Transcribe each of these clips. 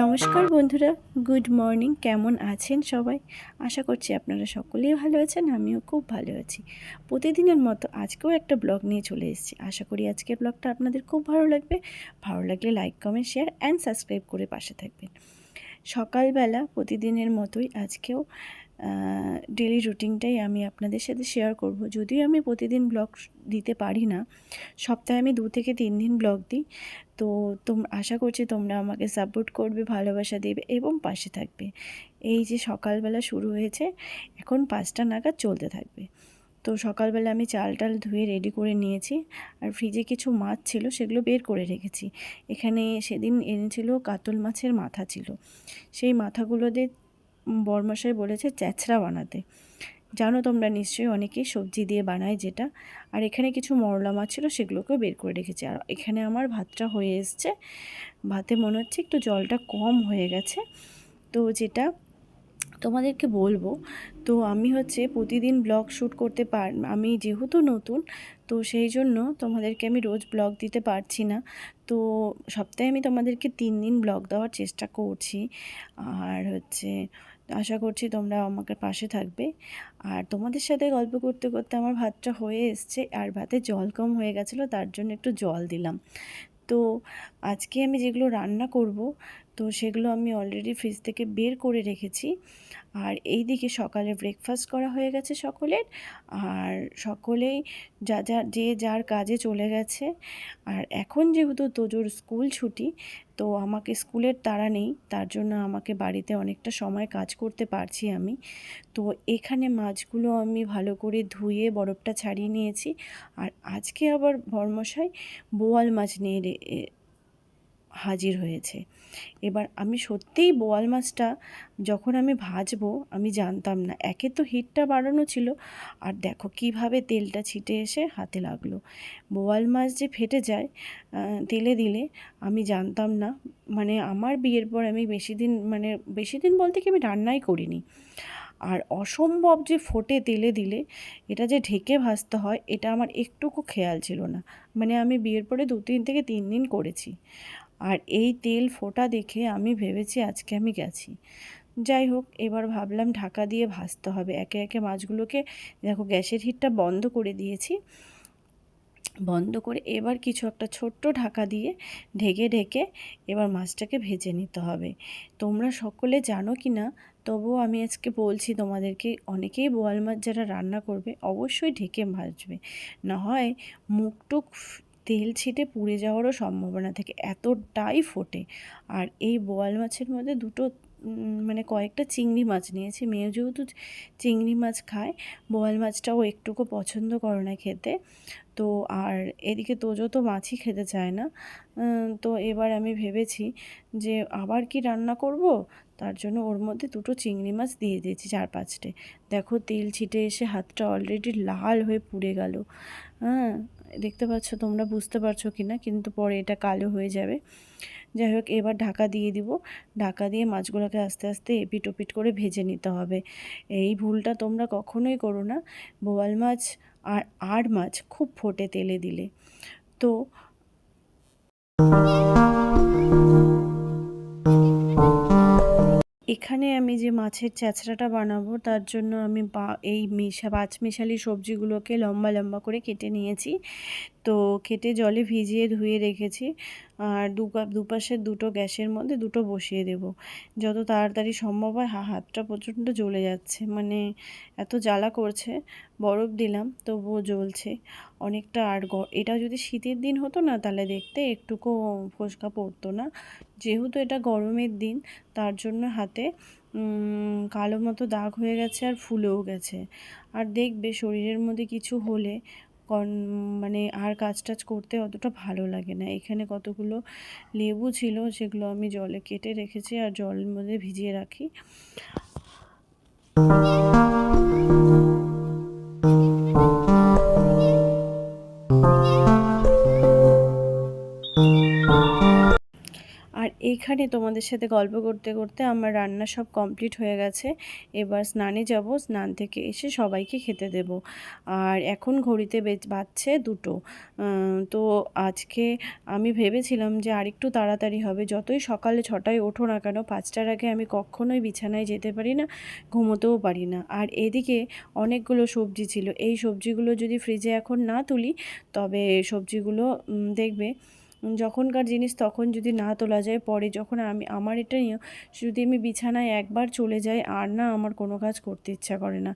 নমস্কার বন্ধুরা, good morning, কেমন আছেন সবাই? আশা করছি আপনারা সকলেই ভালো আছেন, আমিও খুব ভালো আছি। প্রতিদিনের মতো আজকেও একটা ব্লগ নিয়ে চলে এসেছি। আশা করি আজকের ব্লগটা আপনাদের খুব ভালো লাগবে। ভালো লাগলে like comment share and subscribe করে পাশে থাকবেন। সকালবেলা প্রতিদিনের মতোই আজকেও ডেলি রুটিনটাই আমি আপনাদের সাথে শেয়ার করব। যদিও আমি প্রতিদিন ব্লগ দিতে পারি না, সপ্তাহে আমি দু থেকে তিন দিন ব্লগ দিই। তো তোম, আশা করছি তোমরা আমাকে সাপোর্ট করবে, ভালোবাসা দেবে এবং পাশে থাকবে। এই যে সকালবেলা শুরু হয়েছে, এখন পাঁচটা নাগাদ চলতে থাকবে। তো সকালবেলা আমি চাল টাল ধুয়ে রেডি করে নিয়েছি, আর ফ্রিজে কিছু মাছ ছিল সেগুলো বের করে রেখেছি। এখানে সেদিন এনেছিল কাতল মাছের মাথা ছিল। সেই মাথাগুলো দিয়ে বরমশাই বলেছে, চ্যাচড়া বানাতে। জানো তোমরা নিশ্চয়ই অনেকেই সবজি দিয়ে বানায় যেটা। আর এখানে কিছু মরলা মাছ ছিল, সেগুলোকেও বের করে রেখেছি। আর এখানে আমার ভাতটা হয়ে এসছে। ভাতে মনে হচ্ছে একটু জলটা কম হয়ে গেছে। তো যেটা তোমাদেরকে বলব, তো আমি হচ্ছে প্রতিদিন ব্লগ শ্যুট করতে পার, আমি যেহেতু নতুন, তো সেই জন্য তোমাদেরকে আমি রোজ ব্লগ দিতে পারছি না। তো সপ্তাহে আমি তোমাদেরকে তিন দিন ব্লগ দেওয়ার চেষ্টা করছি। আর হচ্ছে আশা করছি তোমরা আমাকে পাশে থাকবে। আর তোমাদের সাথে গল্প করতে করতে আমার ভাতটা হয়ে এসছে আর ভাতে জল কম হয়ে গেছিল, তার জন্য একটু জল দিলাম। তো আজকে আমি যেগুলো রান্না করব, তো সেগুলো আমি অলরেডি ফ্রিজ থেকে বের করে রেখেছি। আর এই দিকে সকালে ব্রেকফাস্ট করা হয়ে গেছে সকলের। আর সকলেই যা যা, যে যার কাজে চলে গেছে। আর এখন যেহেতু তোজোর স্কুল ছুটি তো আমাকে স্কুলের তাড়া নেই, তার জন্য আমাকে বাড়িতে অনেকটা সময় কাজ করতে পারছি আমি। তো এখানে মাছগুলো আমি ভালো করে ধুয়ে বরফটা ছাড়িয়ে নিয়েছি। আর আজকে আবার ভরমশাই বোয়াল মাছ নিয়ে হাজির হয়েছে। এবার আমি সত্যিই বোয়াল মাছটা যখন আমি ভাজবো, আমি জানতাম না। একে তো হিটটা বাড়ানো ছিল। আর দেখো কীভাবে তেলটা ছিটে এসে হাতে লাগল। বোয়াল মাছ যে ফেটে যায় তেলে দিলে আমি জানতাম না। মানে আমার বিয়ের পর আমি বেশি দিন মানে বেশি দিন বলতে কি আমি রান্নাই করিনি। আর অসম্ভব যে ফোটে তেলে দিলে, এটা যে ঢেকে ভাজতে হয়, এটা আমার একটুকু খেয়াল ছিল না। মানে আমি বিয়ের পরে দু তিন থেকে তিন দিন করেছি। আর এই তেল ফোটা দেখে আমি ভেবেছি আজকে আমি গেছি। যাই হোক, এবার ভাবলাম ঢাকা দিয়ে ভাজতে হবে। একে একে মাছগুলোকে দেখো গ্যাসের হিটটা বন্ধ করে দিয়েছি। বন্ধ করে এবার কিছু একটা ছোট্ট ঢাকা দিয়ে ঢেকে ঢেকে এবার মাছটাকে ভেজে নিতে হবে। তোমরা সকলে জানো কি না, তবুও আমি আজকে বলছি তোমাদেরকে, অনেকেই বোয়াল মাছ যারা রান্না করবে অবশ্যই ঢেকে ভাজবে। না হয় মুখটুক তেল ছিটে পুড়ে যাওয়ারও সম্ভাবনা থাকে, এতটাই ফোটে। আর এই বোয়াল মাছের মধ্যে দুটো মানে কয়েকটা চিংড়ি মাছ নিয়েছি। মেয়ে যেহেতু চিংড়ি মাছ খায়, বোয়াল মাছটাও একটুকু পছন্দ করে না খেতে। তো আর এদিকে তোজো তো মাছই খেতে চায় না। তো এবার আমি ভেবেছি যে আবার কি রান্না করব? তার জন্য ওর মধ্যে দুটো চিংড়ি মাছ দিয়ে দিয়েছি চার পাঁচটে। দেখো তেল ছিটে এসে হাতটা অলরেডি লাল হয়ে পুড়ে গেল। হ্যাঁ দেখতে পাচ্ছ, তোমরা বুঝতে পারছ কি না কিন্তু পরে এটা কালো হয়ে যাবে। যাই হোক, এবার ঢাকা দিয়ে দিব। ঢাকা দিয়ে মাছগুলোকে আস্তে আস্তে এপিট ওপিট করে ভেজে নিতে হবে। এই ভুলটা তোমরা কখনোই করো না। বোয়াল মাছ আর আর মাছ খুব ফোটে তেলে দিলে। তো এখানে আমি যে মাছের চ্যাঁচড়াটা বানাবো, তার জন্য আমি এই মেশা, পাঁচ মেশালি সবজিগুলোকে লম্বা লম্বা করে কেটে নিয়েছি। তো কেটে জলে ভিজিয়ে ধুয়ে রেখেছি। আর দু দুপাশের দুটো গ্যাসের মধ্যে দুটো বসিয়ে দেব। যত তাড়াতাড়ি সম্ভব হয়, হা, হাতটা প্রচণ্ড জ্বলে যাচ্ছে। মানে এত জ্বালা করছে, বরফ দিলাম, তবুও জ্বলছে। অনেকটা আর এটা যদি শীতের দিন হতো না, তাহলে দেখতে একটুকু ফোসকা পড়তো না। যেহেতু এটা গরমের দিন, তার জন্য হাতে কালো মতো দাগ হয়ে গেছে আর ফুলেও গেছে। আর দেখবে শরীরের মধ্যে কিছু হলে মানে আর কাজ টাজ করতে অতটা ভালো লাগে না। এখানে কতগুলো লেবু ছিল, সেগুলো আমি জলে কেটে রেখেছি আর জলের মধ্যে ভিজিয়ে রাখি। এইখানে তোমাদের সাথে গল্প করতে করতে আমার রান্না সব কমপ্লিট হয়ে গেছে। এবার স্নানে যাব, স্নান থেকে এসে সবাইকে খেতে দেব। আর এখন ঘড়িতে বেজ- বাজছে দুটো। তো আজকে আমি ভেবেছিলাম যে আরেকটু তাড়াতাড়ি হবে। যতই সকালে ছটায় ওঠো না কেন, পাঁচটার আগে আমি কখনোই বিছানায় যেতে পারি না, ঘুমোতেও পারি না। আর এদিকে অনেকগুলো সবজি ছিল। এই সবজিগুলো যদি ফ্রিজে এখন না তুলি, তবে সবজিগুলো দেখবে যখনকার জিনিস তখন যদি না তোলা যায়, পরে যখন আমি, আমার এটা যদি আমি বিছানায় একবার চলে যাই, আর না আমার কোনো কাজ করতে ইচ্ছা করে না।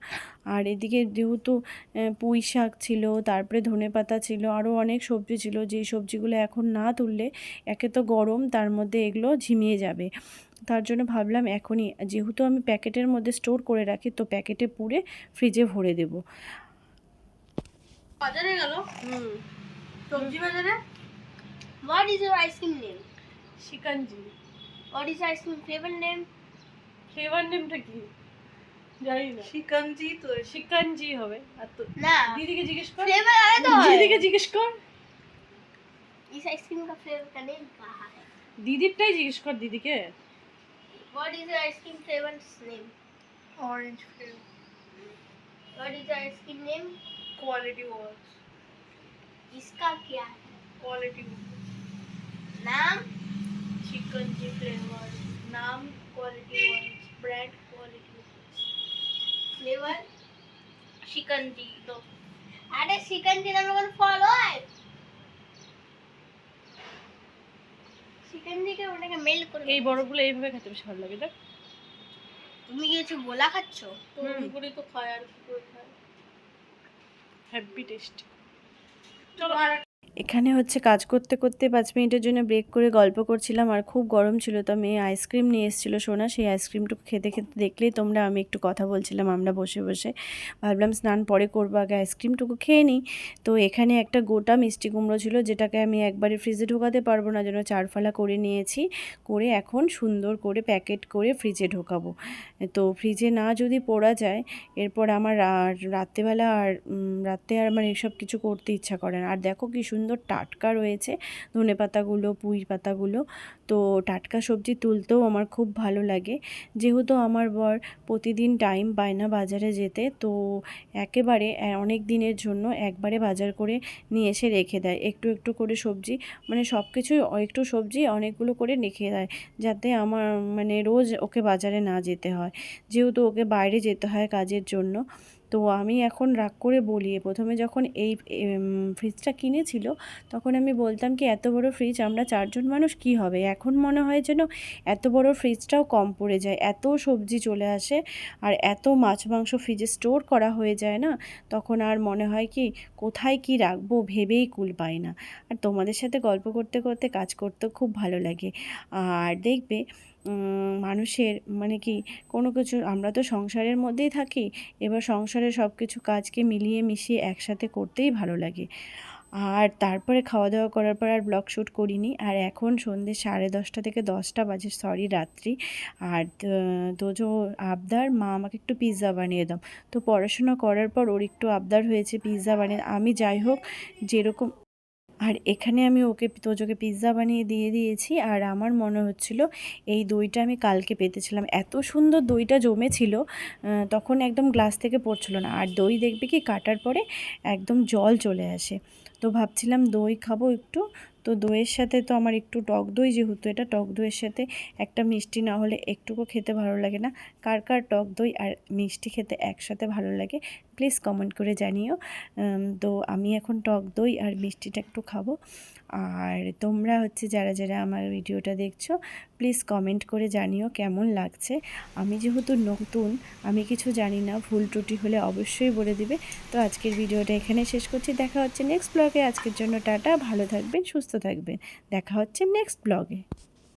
আর এদিকে যেহেতু পুঁই শাক ছিল, তারপরে ধনে পাতা ছিল আরও অনেক সবজি ছিল যেই সবজিগুলো এখন না তুললে একে তো গরম, তার মধ্যে এগুলো ঝিমিয়ে যাবে। তার জন্য ভাবলাম এখনই, যেহেতু আমি প্যাকেটের মধ্যে স্টোর করে রাখি, তো প্যাকেটে পুরে ফ্রিজে ভরে দেবো। বাজারে গেল? সবজি বাজারে? What is your ice cream name? Shikanji What is your ice cream flavor name? Flavour নেমটা কি জানি না শিকাঞ্জি তো শিকাঞ্জি হবে আর তো ना দিদিকে জিজ্ঞেস কর फ्लेवर अलग तो দিদিকে है জিজ্ঞেস কর इस आइसक्रीम का फ्लेवर का नेम कहा है দিদিরটাই জিজ্ঞেস কর দিদিকে What is your ice cream flavor's name? Orange flavour What is your ice cream name? Kwality watch इसका क्या है নাম? চিকেন জি ফ্লেভার নাম quality wise brand quality flavour chicken জি তো আরে চিকেন জি নামে কোনো ফল হয়? চিকেন জিকে ওটাকে মেল করে এই বড়গুলো এইভাবে খেতে বেশ ভালো লাগে দেখ। তুমি কি হচ্ছে গোলা খাচ্ছ? তো উপরে তো খায় আর কি করে খায়। হ্যাপি টেস্ট চলো এখানে হচ্ছে কাজ করতে করতে পাঁচ মিনিটের জন্য ব্রেক করে গল্প করছিলাম আর খুব গরম ছিল তো মেয়ে আইসক্রিম নিয়ে এসেছিল সোনা। সেই আইসক্রিমটুকু খেতে খেতে দেখলেই তোমরা আমি একটু কথা বলছিলাম আমরা বসে বসে। ভাবলাম স্নান পরে করব আগে আইসক্রিমটুকু খেয়ে নিই। তো এখানে একটা গোটা মিষ্টি কুমড়ো ছিল যেটাকে আমি একবারে ফ্রিজে ঢোকাতে পারব না যেন চারফালা করে নিয়েছি। করে এখন সুন্দর করে প্যাকেট করে ফ্রিজে ঢোকাবো। তো ফ্রিজে না যদি পোড়া যায় এরপর আমার রাত্রেবেলা আর উম, রাতে আর আমার এসব কিছু করতে ইচ্ছা করে না। আর দেখো কি সুন্দর টাটকা রয়েছে, ধনে পাতাগুলো, পুঁই পাতাগুলো। তো টাটকা সবজি তুলতেও আমার খুব ভালো লাগে। যেহেতু আমার বর প্রতিদিন টাইম পায় না বাজারে যেতে, তো একেবারে অনেক দিনের জন্য একবারে বাজার করে নিয়ে এসে রেখে দেয়। একটু একটু করে সবজি মানে সব কিছুই একটু সবজি অনেকগুলো করে রেখে দেয়, যাতে আমার মানে রোজ ওকে বাজারে না যেতে হয়। যেহেতু ওকে বাইরে যেতে হয় কাজের জন্য তো আমি এখন রাগ করে বলি প্রথমে যখন এই ফ্রিজটা কিনেছিল, তখন আমি বলতাম কি, এত বড় ফ্রিজ আমরা চারজন মানুষ কি হবে? এখন মনে হয় যেন এত বড় ফ্রিজটাও কম পড়ে যায়, এত সবজি চলে আসে, আর এত মাছ মাংস ফ্রিজে স্টোর করা হয়ে যায় না, তখন আর মনে হয় কি, কোথায় কি রাখব ভেবেই কুল পাই না। আর তোমাদের সাথে গল্প করতে করতে, কাজ করতেও খুব ভালো লাগে। আর দেখবে মানুষের মানে কি কোনো কিছু, আমরা তো সংসারের মধ্যেই থাকি, এবার সংসারের সব কিছু কাজকে মিলিয়ে মিশিয়ে একসাথে করতেই ভালো লাগে। আর তারপরে খাওয়া দাওয়া করার পর আর ব্লগ শ্যুট করিনি, আর এখন সন্ধ্যে সাড়ে দশটা থেকে দশটা বাজে সরি রাত্রি। আর তোজো আবদার, মা আমাকে একটু পিৎজা বানিয়ে দাও। তো পড়াশোনা করার পর ওর একটু আবদার হয়েছে পিৎজা বানিয়ে, আমি যাই হোক, যেরকম আর এখানে আমি ওকে, তোজোকে পিৎজা বানিয়ে দিয়ে দিয়েছি। আর আমার মনে হচ্ছিল এই দইটা আমি কালকে পেতেছিলাম। এত সুন্দর দইটা জমেছিল তখন একদম গ্লাস থেকে পড়ছিল না। আর দই দেখবে কি, কাটার পরে একদম জল চলে আসে। তো ভাবছিলাম দই খাব একটু। তো দইয়ের সাথে তো আমার একটু টক দই যেহেতু, এটা টক দইয়ের সাথে একটা মিষ্টি না হলে একটুকু খেতে ভালো লাগে না। কার কার টক দই আর মিষ্টি খেতে একসাথে ভালো লাগে প্লিজ কমেন্ট করে জানিও। তো আমি এখন টক দই আর মিষ্টিটা একটু খাব। আর তোমরা হচ্ছে যারা যারা আমার ভিডিওটা দেখছ প্লিজ কমেন্ট করে জানিও কেমন লাগছে। আমি যেহেতু নতুন, আমি কিছু জানি না, ভুল ত্রুটি হলে অবশ্যই বলে দিবে। তো আজকের ভিডিওটা এখানে শেষ করছি। দেখা হচ্ছে নেক্সট ব্লগে আজকের জন্য টাটা, ভালো থাকবেন, সুস্থ থাকবেন। দেখা হচ্ছে নেক্সট ব্লগে